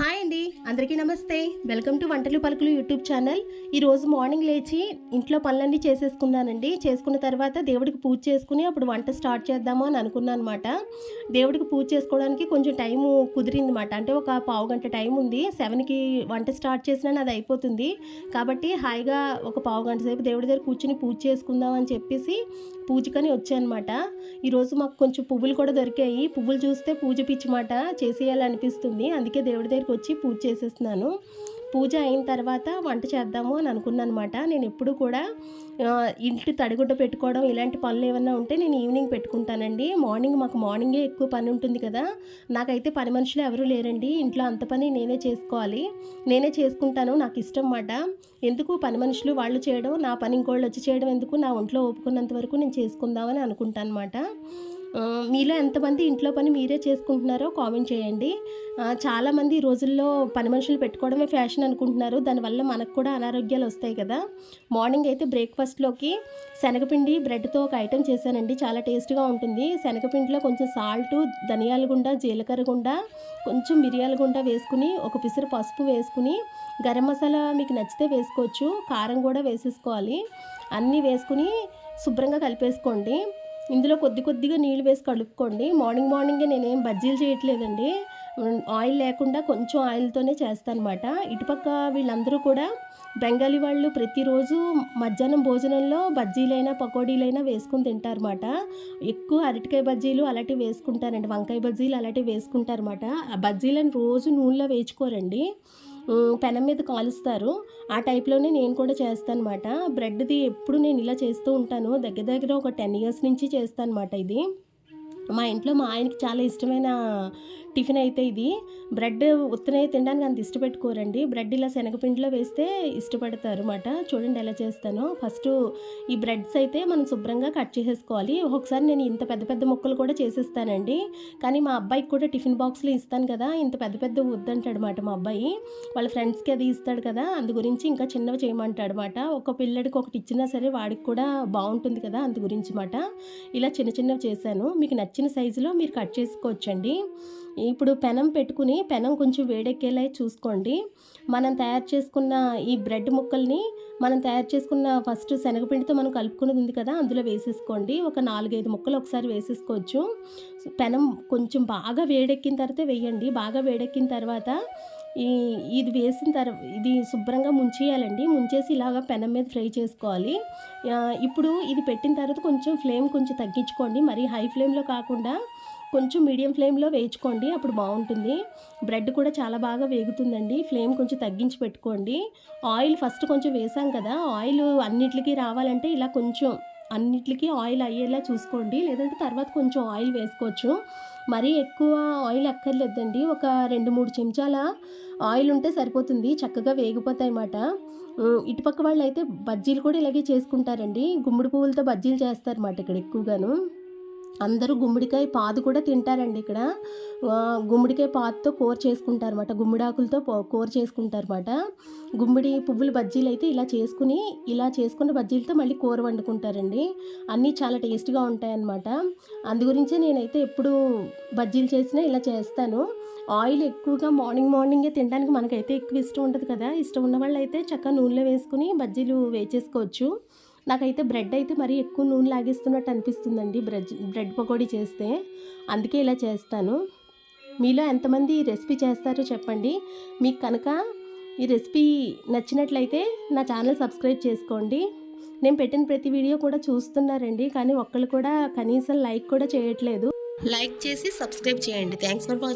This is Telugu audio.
హాయ్ అండి అందరికీ నమస్తే. వెల్కమ్ టు వంటలు పలుకులు యూట్యూబ్ ఛానల్. ఈరోజు మార్నింగ్ లేచి ఇంట్లో పనులన్నీ చేసేసుకున్నానండి. చేసుకున్న తర్వాత దేవుడికి పూజ చేసుకుని అప్పుడు వంట స్టార్ట్ చేద్దాము అని అనుకున్నాను అనమాట దేవుడికి పూజ చేసుకోవడానికి కొంచెం టైము కుదిరింది అనమాట అంటే ఒక పావు గంట టైం ఉంది. సెవెన్కి వంట స్టార్ట్ చేసినా అది అయిపోతుంది. కాబట్టి హాయిగా ఒక పావు గంట సేపు దేవుడి దగ్గర కూర్చుని పూజ చేసుకుందాం అని చెప్పేసి పూజకని వచ్చానమాట ఈరోజు మాకు కొంచెం పువ్వులు కూడా దొరికాయి. పువ్వులు చూస్తే పూజ పిచ్చి మాట చేసేయాలనిపిస్తుంది. అందుకే దేవుడి దగ్గరికి వచ్చి పూజ చేసేస్తున్నాను. పూజ అయిన తర్వాత వంట చేద్దాము అని అనుకున్నాను అనమాట నేను ఎప్పుడు కూడా ఇంటి తడిగుడ్డ పెట్టుకోవడం ఇలాంటి పనులు ఏమైనా ఉంటే నేను ఈవినింగ్ పెట్టుకుంటానండి. మార్నింగ్ మాకు మార్నింగే ఎక్కువ పని ఉంటుంది కదా. నాకైతే పని మనుషులు ఎవరూ లేరండి. ఇంట్లో అంత పని నేనే చేసుకోవాలి. నేనే చేసుకుంటాను. నాకు ఇష్టం మాట ఎందుకు పని మనుషులు వాళ్ళు చేయడం? నా పని ఇంకోళ్ళు వచ్చి చేయడం ఎందుకు? నా ఒంట్లో ఒప్పుకున్నంత వరకు నేను చేసుకుందామని అనుకుంటాను అనమాట మీలో ఎంతమంది ఇంట్లో పని మీరే చేసుకుంటున్నారో కామెంట్ చేయండి. చాలామంది ఈ రోజుల్లో పని మనుషులు పెట్టుకోవడమే ఫ్యాషన్ అనుకుంటున్నారు. దానివల్ల మనకు కూడా అనారోగ్యాలు వస్తాయి కదా. మార్నింగ్ అయితే బ్రేక్ఫాస్ట్లోకి శనగపిండి బ్రెడ్తో ఒక ఐటెం చేశానండి. చాలా టేస్ట్గా ఉంటుంది. శనగపిండిలో కొంచెం సాల్ట్ ధనియాల గుండా జీలకర్ర గుండా కొంచెం మిరియాల గుండా వేసుకుని ఒక పిసరు పసుపు వేసుకుని గరం మసాలా మీకు నచ్చితే వేసుకోవచ్చు కారం కూడా వేసేసుకోవాలి. అన్నీ వేసుకుని శుభ్రంగా కలిపేసుకోండి. ఇందులో కొద్ది కొద్దిగా నీళ్ళు వేసి కలుపుకోండి. మార్నింగ్ మార్నింగే నేనేం బజ్జీలు చేయట్లేదండి. ఆయిల్ లేకుండా కొంచెం ఆయిల్తోనే చేస్తానమాట. ఇటుపక్క వీళ్ళందరూ కూడా బెంగాలీ వాళ్ళు ప్రతిరోజు మధ్యాహ్నం భోజనంలో బజ్జీలైనా పకోడీలైనా వేసుకుని తింటారన్నమాట. ఎక్కువ అరటికాయ బజ్జీలు అలాంటివి వేసుకుంటారండి. వంకాయ బజ్జీలు అలాంటివి వేసుకుంటారన్నమాట. ఆ బజ్జీలను రోజు నూనెలో వేయించుకోరండి. పెనం మీద కాలుస్తారు. ఆ టైప్లోనే నేను కూడా చేస్తాను అనమాట బ్రెడ్ది ఎప్పుడు నేను ఇలా చేస్తూ ఉంటాను దగ్గర దగ్గర ఒక టెన్ ఇయర్స్ నుంచి చేస్తాను అనమాట ఇది. మా ఇంట్లో మా ఆయనకి చాలా ఇష్టమైన టిఫిన్ అయితే ఇది. బ్రెడ్ ఉత్తనే తినడానికి అంత ఇష్టపెట్టుకోరండి. బ్రెడ్ ఇలా శనగపిండిలో వేస్తే ఇష్టపడతారు అనమాట చూడండి ఎలా చేస్తానో. ఫస్ట్ ఈ బ్రెడ్స్ అయితే మనం శుభ్రంగా కట్ చేసేసుకోవాలి. ఒకసారి నేను ఇంత పెద్ద పెద్ద ముక్కలు కూడా చేసేస్తానండి. కానీ మా అబ్బాయికి కూడా టిఫిన్ బాక్స్లో ఇస్తాను కదా. ఇంత పెద్ద పెద్ద వద్దంటాడనమాట మా అబ్బాయి. వాళ్ళ ఫ్రెండ్స్కి అది ఇస్తాడు కదా. అందు గురించి ఇంకా చిన్నవి చేయమంటాడు అనమాట ఒక పిల్లడికి ఒకటి ఇచ్చినా సరే వాడికి కూడా బాగుంటుంది కదా అందు గురించి మాట ఇలా చిన్న చిన్నవి చేశాను. మీకు నచ్చిన సైజులో మీరు కట్ చేసుకోవచ్చండి. ఇప్పుడు పెనం పెట్టుకుని పెనం కొంచెం వేడెక్కేలా చూసుకోండి. మనం తయారు చేసుకున్న ఈ బ్రెడ్ ముక్కల్ని మనం తయారు చేసుకున్న ఫస్ట్ శనగపిండితో మనం కలుపుకున్నది ఉంది కదా అందులో వేసేసుకోండి. ఒక నాలుగైదు ముక్కలు ఒకసారి వేసేసుకోవచ్చు. పెనం కొంచెం బాగా వేడెక్కిన తర్వాత వేయండి. బాగా వేడెక్కిన తర్వాత ఈ ఇది వేసిన తర్వాత ఇది శుభ్రంగా ముంచేయాలండి. ముంచేసి ఇలాగ పెనం మీద ఫ్రై చేసుకోవాలి. ఇప్పుడు ఇది పెట్టిన తర్వాత కొంచెం ఫ్లేమ్ కొంచెం తగ్గించుకోండి. మరి హై ఫ్లేమ్లో కాకుండా కొంచెం మీడియం ఫ్లేమ్లో వేయించుకోండి అప్పుడు బాగుంటుంది. బ్రెడ్ కూడా చాలా బాగా వేగుతుందండి. ఫ్లేమ్ కొంచెం తగ్గించి పెట్టుకోండి. ఆయిల్ ఫస్ట్ కొంచెం వేసాం కదా ఆయిల్ అన్నిటికీ రావాలంటే ఇలా కొంచెం అన్నిటికీ ఆయిల్ అయ్యేలా చూసుకోండి. లేదంటే తర్వాత కొంచెం ఆయిల్ వేసుకోవచ్చు. మరీ ఎక్కువ ఆయిల్ అక్కర్లేదండి. ఒక రెండు మూడు చెంచాల ఆయిల్ ఉంటే సరిపోతుంది. చక్కగా వేగిపోతాయి అన్నమాట ఇటుపక్క వాళ్ళు అయితే బజ్జీలు కూడా ఇలాగే చేసుకుంటారండి. గుమ్మడి పువ్వులతో బజ్జీలు చేస్తారన్నమాట ఇక్కడ ఎక్కువగాను. అందరూ గుమ్మడికాయ పాదు కూడా తింటారండి ఇక్కడ. గుమ్మడికాయ పాదుతో కూర చేసుకుంటారన్నమాట. గుమ్మడాకులతో పో- కూర చేసుకుంటారన్నమాట. గుమ్మడి పువ్వుల బజ్జీలు అయితే ఇలా చేసుకుని ఇలా చేసుకున్న బజ్జీలతో మళ్ళీ కూర వండుకుంటారండి. అన్నీ చాలా టేస్ట్గా ఉంటాయన్నమాట. అందు గురించే నేనైతే ఎప్పుడు బజ్జీలు చేసినా ఇలా చేస్తాను. ఆయిల్ ఎక్కువగా మార్నింగ్ మార్నింగే తినడానికి మనకైతే ఎక్కువ ఇష్టం ఉంటుంది కదా. ఇష్టం ఉన్న వాళ్ళు అయితే చక్కగా నూనెలో వేసుకుని బజ్జీలు వేచేసుకోవచ్చు నాకైతే బ్రెడ్ అయితే మరీ ఎక్కువ నూనె లాగిస్తున్నట్టు అనిపిస్తుందండి. బ్రెడ్ బ్రెడ్ పకోడీ చేస్తే. అందుకే ఇలా చేస్తాను. మీలో ఎంతమంది ఈ రెసిపీ చేస్తారో చెప్పండి. మీకు కనుక ఈ రెసిపీ నచ్చినట్లయితే నా ఛానల్ సబ్స్క్రైబ్ చేసుకోండి. నేను పెట్టిన ప్రతి వీడియో కూడా చూస్తున్నారండి. కానీ ఒక్కళ్ళు కూడా కనీసం లైక్ కూడా చేయట్లేదు. లైక్ చేసి సబ్స్క్రైబ్ చేయండి. Thanks for watching